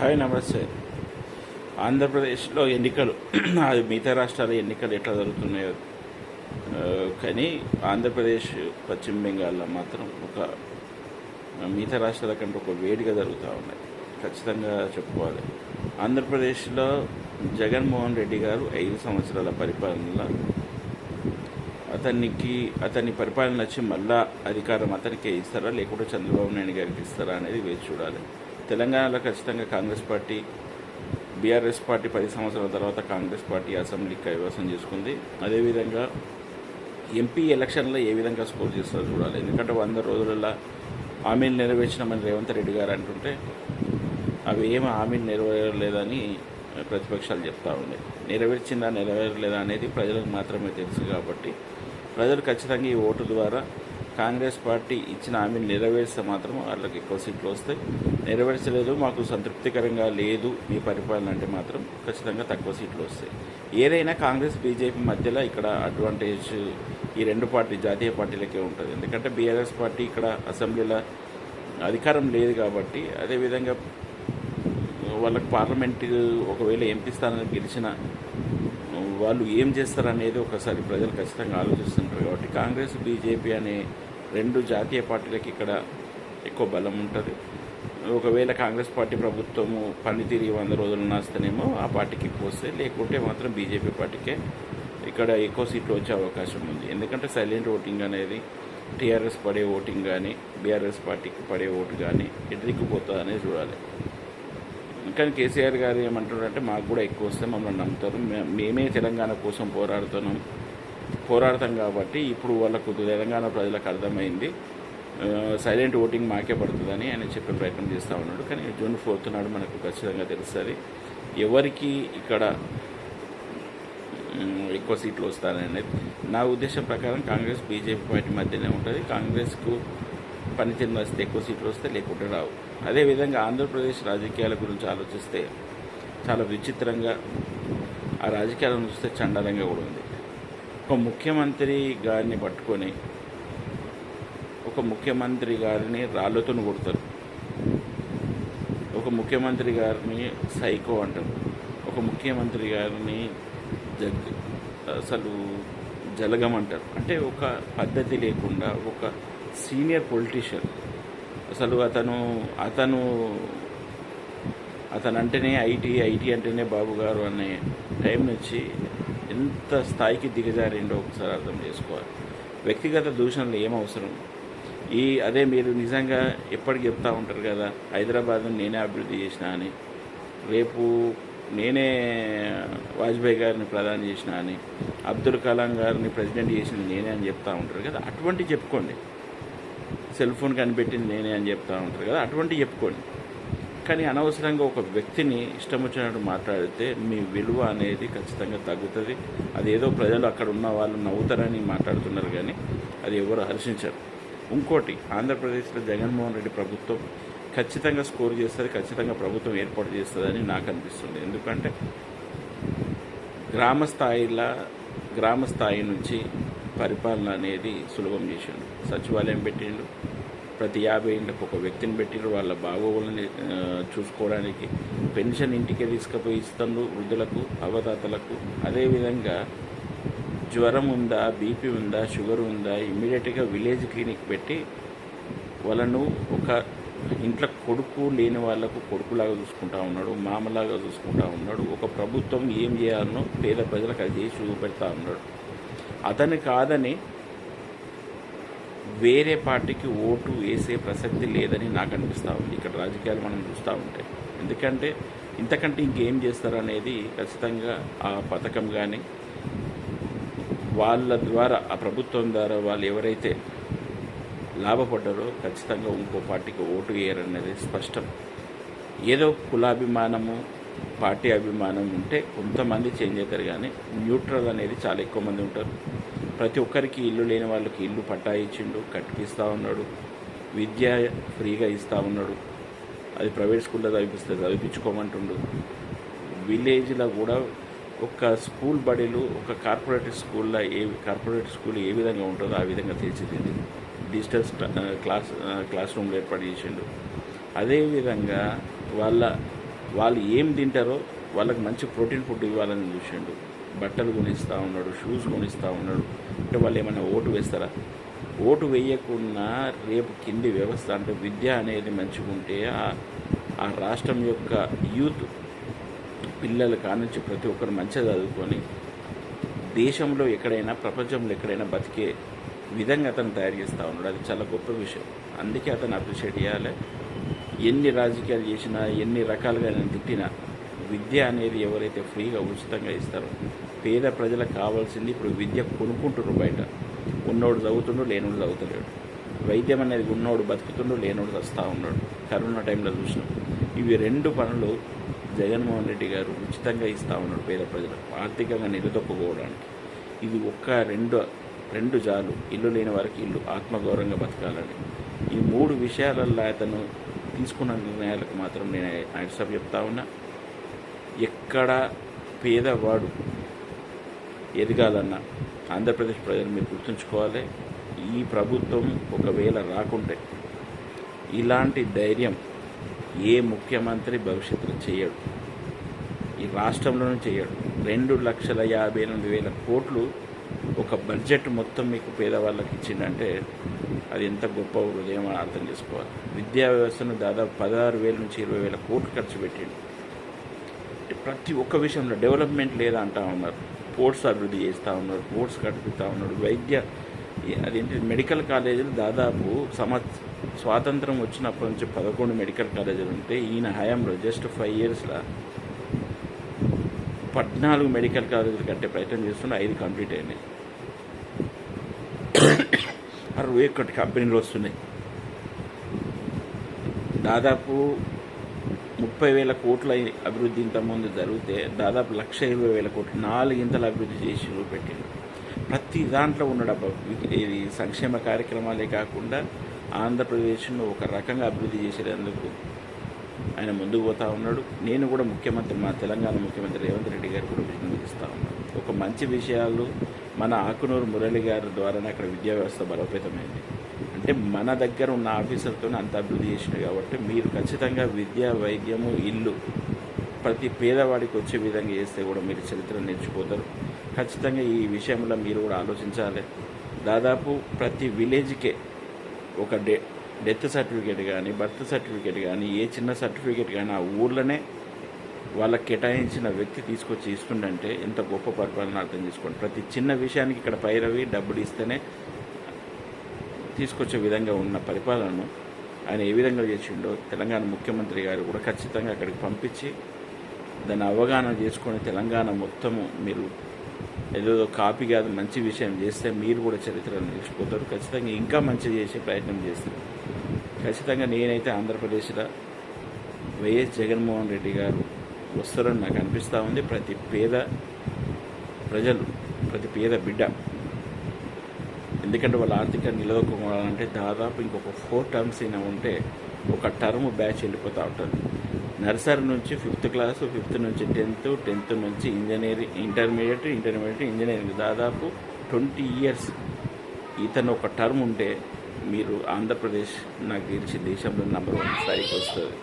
Hi నమస్తే. ఆంధ్రప్రదేశ్లో ఎన్నికలు అది మిగతా రాష్ట్రాల ఎన్నికలు ఎట్లా జరుగుతున్నాయో. కానీ ఆంధ్రప్రదేశ్ పశ్చిమ బెంగాల్లో మాత్రం ఒక మిగతా రాష్ట్రాల కంటే ఒక వేడిగా జరుగుతూ ఉన్నాయి. ఖచ్చితంగా చెప్పుకోవాలి. ఆంధ్రప్రదేశ్లో జగన్మోహన్ రెడ్డి గారు ఐదు సంవత్సరాల పరిపాలనలో అతనికి అతని పరిపాలన వచ్చి మళ్ళా అధికారం అతనికే ఇస్తారా లేకుంటే చంద్రబాబు నాయుడు గారికి ఇస్తారా అనేది వేచి చూడాలి. తెలంగాణలో ఖచ్చితంగా కాంగ్రెస్ పార్టీ బీఆర్ఎస్ పార్టీ పది సంవత్సరాల తర్వాత కాంగ్రెస్ పార్టీ అసెంబ్లీకి కైవసం చేసుకుంది. అదేవిధంగా ఎంపీ ఎలక్షన్లో ఏ విధంగా స్కోర్ చేస్తారో చూడాలి. ఎందుకంటే వంద రోజులలో హామీలు నెరవేర్చినామని రేవంత్ రెడ్డి గారు అంటుంటే అవి ఏమి హామీలు నెరవేరలేదని ప్రతిపక్షాలు చెప్తా ఉండే నెరవేర్చిందా నెరవేరలేదా అనేది ప్రజలకు మాత్రమే తెలుసు కాబట్టి ప్రజలు ఖచ్చితంగా ఈ ఓటు ద్వారా కాంగ్రెస్ పార్టీ ఇచ్చిన హామీని నెరవేర్స్తే మాత్రం వాళ్ళకి ఎక్కువ సీట్లు వస్తాయి. నెరవేర్చలేదు మాకు సంతృప్తికరంగా లేదు మీ పరిపాలన అంటే మాత్రం ఖచ్చితంగా తక్కువ సీట్లు వస్తాయి. ఏదైనా కాంగ్రెస్ బీజేపీ మధ్యలో ఇక్కడ అడ్వాంటేజ్ ఈ రెండు పార్టీ జాతీయ పార్టీలకే ఉంటుంది. ఎందుకంటే బీఆర్ఎస్ పార్టీ ఇక్కడ అసెంబ్లీలో అధికారం లేదు కాబట్టి అదేవిధంగా వాళ్ళకి పార్లమెంట్ ఒకవేళ ఎంపీ స్థానాన్ని గెలిచిన వాళ్ళు ఏం చేస్తారనేది ఒకసారి ప్రజలు ఖచ్చితంగా ఆలోచిస్తుంటారు కాబట్టి కాంగ్రెస్ బీజేపీ అనే రెండు జాతీయ పార్టీలకి ఇక్కడ ఎక్కువ బలం ఉంటుంది. ఒకవేళ కాంగ్రెస్ పార్టీ ప్రభుత్వము పనితీరు వంద రోజులు నాస్తేనేమో ఆ పార్టీకి పోస్తే లేకుంటే మాత్రం బీజేపీ పార్టీకే ఇక్కడ ఎక్కువ సీట్లు వచ్చే అవకాశం ఉంది. ఎందుకంటే సైలెంట్ ఓటింగ్ అనేది టీఆర్ఎస్ పడే ఓటింగ్ కానీ బీఆర్ఎస్ పార్టీకి పడే ఓటు కానీ ఎటుదిక్కుపోతుంది అనేది చూడాలి. కానీ కేసీఆర్ గారు ఏమంటున్నారంటే మాకు కూడా ఎక్కువ వస్తే మమ్మల్ని నమ్ముతారు. మేమే తెలంగాణ కోసం పోరాడుతున్నాం. పోరాడతాం కాబట్టి ఇప్పుడు వాళ్ళకు తెలంగాణ ప్రజలకు అర్థమైంది. సైలెంట్ ఓటింగ్ మాకే పడుతుందని ఆయన చెప్పే ప్రయత్నం చేస్తూ ఉన్నాడు. కానీ జూన్ ఫోర్త్ నాడు మనకు ఖచ్చితంగా తెలుస్తుంది. ఎవరికి ఇక్కడ ఎక్కువ సీట్లు వస్తారనేది నా ఉద్దేశం ప్రకారం కాంగ్రెస్ బీజేపీ పార్టీ మధ్యనే ఉంటుంది. కాంగ్రెస్కు పనితీరు వస్తే ఎక్కువ సీట్లు వస్తే లేకుంటే రావు. అదేవిధంగా ఆంధ్రప్రదేశ్ రాజకీయాల గురించి ఆలోచిస్తే చాలా విచిత్రంగా ఆ రాజకీయాలను చూస్తే చండాలంగా కూడా ఉంది. ఒక ముఖ్యమంత్రి గారిని పట్టుకొని ఒక ముఖ్యమంత్రి గారిని రాళ్ళతో కొడతారు. ఒక ముఖ్యమంత్రి గారిని సైకో అంటారు. ఒక ముఖ్యమంత్రి గారిని జగ్ అసలు జలగం అంటారు. అంటే ఒక పద్ధతి లేకుండా ఒక సీనియర్ పొలిటీషియన్. అసలు అతను అతను అతను అంటేనే ఐటీ ఐటీ అంటేనే బాబు గారు అనే టైం నుంచి ఎంత స్థాయికి దిగజారిండో ఒకసారి అర్థం చేసుకోవాలి. వ్యక్తిగత దూషణలు ఏమవసరం ఈ అదే మీరు నిజంగా ఎప్పటికి చెప్తా ఉంటారు కదా హైదరాబాద్ను నేనే అభివృద్ధి చేసిన అని రేపు నేనే వాజ్పేయి గారిని ప్రధాని చేసిన అని అబ్దుల్ కలాం గారిని ప్రెసిడెంట్ చేసింది నేనే అని చెప్తా ఉంటారు కదా అటువంటి చెప్పుకోండి. సెల్ ఫోన్ కనిపెట్టింది నేనే అని చెప్తా ఉంటారు కదా అటువంటి చెప్పుకోండి. కానీ అనవసరంగా ఒక వ్యక్తిని ఇష్టం వచ్చినట్టు మాట్లాడితే మీ విలువ అనేది ఖచ్చితంగా తగ్గుతుంది. అదేదో ప్రజలు అక్కడ ఉన్న వాళ్ళు నవ్వుతారని మాట్లాడుతున్నారు కానీ అది ఎవరు హర్షించరు. ఇంకోటి ఆంధ్రప్రదేశ్లో జగన్మోహన్ రెడ్డి ప్రభుత్వం ఖచ్చితంగా స్కోర్ చేస్తుంది ఖచ్చితంగా ప్రభుత్వం ఏర్పాటు చేస్తుందని నాకు అనిపిస్తుంది. ఎందుకంటే గ్రామ స్థాయిలో గ్రామ స్థాయి నుంచి పరిపాలన అనేది సులభం చేసిండు. సచివాలయం పెట్టిండు ప్రతి యాభై ఇంటికి ఒక వ్యక్తిని పెట్టిరు వాళ్ళ బాగోగులని చూసుకోవడానికి. పెన్షన్ ఇంటికే తీసుకుపోయి ఇస్తుండ్రు వృద్ధులకు అవతాతలకు అదేవిధంగా జ్వరం ఉందా బీపీ ఉందా షుగర్ ఉందా ఇమ్మీడియట్గా విలేజ్ క్లినిక్ పెట్టి వాళ్ళను ఒక ఇంట్లో కొడుకు లేని వాళ్ళకు కొడుకులాగా చూసుకుంటా ఉన్నాడు మామలాగా చూసుకుంటా ఉన్నాడు. ఒక ప్రభుత్వం ఏం చేయాలనో పేద ప్రజలకు అది చేసి చూపెడతా ఉన్నాడు. అతను కాదని వేరే పార్టీకి ఓటు వేసే ప్రసక్తి లేదని నాకు అనిపిస్తూ ఉంది. ఇక్కడ రాజకీయాలు మనం చూస్తూ ఉంటే. ఎందుకంటే ఇంతకంటే ఇంకేం చేస్తారనేది ఖచ్చితంగా ఆ పథకం కానీ వాళ్ళ ద్వారా ఆ ప్రభుత్వం ద్వారా వాళ్ళు ఎవరైతే లాభపడ్డారో ఖచ్చితంగా ఇంకో పార్టీకి ఓటు వేయరనేది స్పష్టం. ఏదో కులాభిమానము పార్టీ అభిమానం ఉంటే కొంతమంది చేంజ్ అవుతారు కానీ న్యూట్రల్ అనేది చాలా ఎక్కువ మంది ఉంటారు. ప్రతి ఒక్కరికి ఇల్లు లేని వాళ్ళకి ఇల్లు పట్టా ఇచ్చిండు కట్టిపిస్తూ ఉన్నాడు విద్య ఫ్రీగా ఇస్తూ ఉన్నాడు. అది ప్రైవేట్ స్కూల్లో చదివిస్తే చదివించుకోమంటుండు విలేజ్లో కూడా ఒక స్కూల్ బడిలు ఒక కార్పొరేట్ స్కూల్లో ఏ కార్పొరేట్ స్కూల్ ఏ విధంగా ఉంటుందో ఆ విధంగా తీర్చిదిద్ది. డిజిటల్ క్లాస్ క్లాస్ రూమ్లు ఏర్పాటు చేసిండు. అదేవిధంగా వాళ్ళ వాళ్ళు ఏం తింటారో వాళ్ళకి మంచి ప్రోటీన్ ఫుడ్ ఇవ్వాలని చూసిండు. బట్టలు కొనిస్తూ ఉన్నాడు షూస్ కొనిస్తూ ఉన్నాడు. అంటే వాళ్ళు ఏమైనా ఓటు వేస్తారా? ఓటు వేయకుండా రేపు కింది వ్యవస్థ అంటే విద్య అనేది మంచిగుంటే ఆ- ఆ రాష్ట్రం యొక్క యూత్ పిల్లలు కానుంచి ప్రతి ఒక్కరు మంచిగా చదువుకొని దేశంలో ఎక్కడైనా ప్రపంచంలో ఎక్కడైనా బతికే విధంగా అతను తయారు చేస్తూ ఉన్నాడు. అది చాలా గొప్ప విషయం. అందుకే అతను అప్రిషియేట్ చేయాలి. ఎన్ని రాజకీయాలు చేసినా ఎన్ని రకాలుగా నేను తిట్టినా విద్య అనేది ఎవరైతే ఫ్రీగా ఉచితంగా ఇస్తారో పేద ప్రజలకు కావాల్సింది ఇప్పుడు విద్య కొనుక్కుంటున్నారు బయట. ఉన్నోడు చదువుతుండు లేనోడు చదువుతలేడు. వైద్యం అనేది ఉన్నోడు బతుకుతుండు లేనోడు వస్తూ ఉన్నాడు. కరోనా టైంలో చూసినాం. ఇవి రెండు పనులు జగన్మోహన్ రెడ్డి గారు ఉచితంగా ఇస్తూ ఉన్నాడు పేద ప్రజలకు ఆర్థికంగా నిలదొక్కుకోవడానికి. ఇది ఒక్క రెండు రెండు జాలు. ఇల్లు లేని వారికి ఇల్లు ఆత్మగౌరవంగా బతకాలని. ఈ మూడు విషయాలల్లో అతను తీసుకున్న నిర్ణయాలకు మాత్రం నేను యాక్సెప్ట్ చెప్తా ఉన్నా. ఎక్కడ పేదవాడు ఎదగాలన్నా ఆంధ్రప్రదేశ్ ప్రజలు మీరు గుర్తుంచుకోవాలి ఈ ప్రభుత్వం ఒకవేళ రాకుంటే ఇలాంటి ధైర్యం ఏ ముఖ్యమంత్రి భవిష్యత్తులో చేయడు. ఈ రాష్ట్రంలోనూ చేయడు. రెండు లక్షల యాభై ఎనిమిది వేల కోట్లు ఒక బడ్జెట్ మొత్తం మీకు పేదవాళ్ళకి ఇచ్చిందంటే అది ఎంత గొప్ప హృదయం అని అర్థం చేసుకోవాలి. విద్యా వ్యవస్థను దాదాపు పదహారు వేల నుంచి ఇరవై వేల కోట్లు ఖర్చు పెట్టిండు. ప్రతి ఒక్క విషయంలో డెవలప్మెంట్ లేదా అంటా ఉన్నారు. పోర్ట్స్ అభివృద్ధి చేస్తూ ఉన్నాడు పోర్ట్స్ కట్టిస్తూ ఉన్నాడు. వైద్య అదేంటి మెడికల్ కాలేజీలు దాదాపు సమ స్వాతంత్రం వచ్చినప్పటి నుంచి పదకొండు మెడికల్ కాలేజీలు ఉంటే ఈయన హయాంలో జస్ట్ ఫైవ్ ఇయర్స్లో పద్నాలుగు మెడికల్ కాలేజీలు కట్టే ప్రయత్నం చేస్తుండే ఐదు కంప్లీట్ అయినాయి. అరవై ఒకటి కంపెనీలు వస్తున్నాయి. దాదాపు ముప్పై వేల కోట్ల అభివృద్ధి ఇంతకుముందు జరిగితే దాదాపు లక్ష ఇరవై వేల కోట్లు నాలుగింతల అభివృద్ధి చేసి పెట్టిండు ప్రతి దాంట్లో ఉన్నాడు ఇది సంక్షేమ కార్యక్రమాలే కాకుండా ఆంధ్రప్రదేశ్ను ఒక రకంగా అభివృద్ధి చేసేందుకు ఆయన ముందుకు పోతా ఉన్నాడు. నేను కూడా ముఖ్యమంత్రి మా తెలంగాణ ముఖ్యమంత్రి రేవంత్ రెడ్డి గారు కూడా విజ్ఞప్తిస్తా ఉన్నాను. ఒక మంచి విషయాలు మన ఆకునూరు మురళి గారి ద్వారానే అక్కడ విద్యా వ్యవస్థ బలోపేతమైంది. అంటే మన దగ్గర ఉన్న ఆఫీసర్తో అంత అభివృద్ధి చేసినాయి కాబట్టి మీరు ఖచ్చితంగా విద్య వైద్యము ఇల్లు ప్రతి పేదవాడికి వచ్చే విధంగా చేస్తే కూడా మీరు చరిత్ర నేర్చుకోతారు. ఖచ్చితంగా ఈ విషయంలో మీరు కూడా ఆలోచించాలి. దాదాపు ప్రతి విలేజ్కే ఒక డే డెత్ సర్టిఫికేట్ కానీ బర్త్ సర్టిఫికేట్ కానీ ఏ చిన్న సర్టిఫికేట్ కానీ ఆ ఊర్లోనే వాళ్ళకి కేటాయించిన వ్యక్తి తీసుకొచ్చి ఇస్తుండంటే ఎంత గొప్ప పరిపాలన అర్థం చేసుకోండి. ప్రతి చిన్న విషయానికి ఇక్కడ పైరవి డబ్బులు ఇస్తేనే తీసుకొచ్చే విధంగా ఉన్న పరిపాలనను ఆయన ఏ విధంగా చేసిండో తెలంగాణ ముఖ్యమంత్రి గారు కూడా ఖచ్చితంగా అక్కడికి పంపించి దాన్ని అవగాహన చేసుకొని తెలంగాణ మొత్తము మీరు ఏదో కాపీ కాదు మంచి విషయం చేస్తే మీరు కూడా చరిత్రను నిలిచిపోతారు ఖచ్చితంగా ఇంకా మంచి చేసే ప్రయత్నం చేస్తారు. ఖచ్చితంగా నేనైతే ఆంధ్రప్రదేశ్లో వైఎస్ జగన్మోహన్ రెడ్డి గారు వస్తారని నాకు అనిపిస్తూ ఉంది. ప్రతి పేద ప్రజలు ప్రతి పేద బిడ్డ ఎందుకంటే వాళ్ళ ఆర్థిక నిలదొక్కుకోవాలంటే దాదాపు ఇంకొక ఫోర్ టర్మ్స్ అయినా ఉంటే ఒక టర్మ్ బ్యాచ్ వెళ్ళిపోతూ ఉంటుంది. నర్సరీ నుంచి ఫిఫ్త్ క్లాసు ఫిఫ్త్ నుంచి టెన్త్ టెన్త్ నుంచి ఇంజనీరింగ్ ఇంటర్మీడియట్ ఇంటర్మీడియట్ ఇంజనీరింగ్ దాదాపు ట్వంటీ ఇయర్స్ ఇతను ఒక టర్మ్ ఉంటే మీరు ఆంధ్రప్రదేశ్ నాకు తెలిసి దేశంలో నెంబర్ వన్ స్థాయికి వస్తుంది.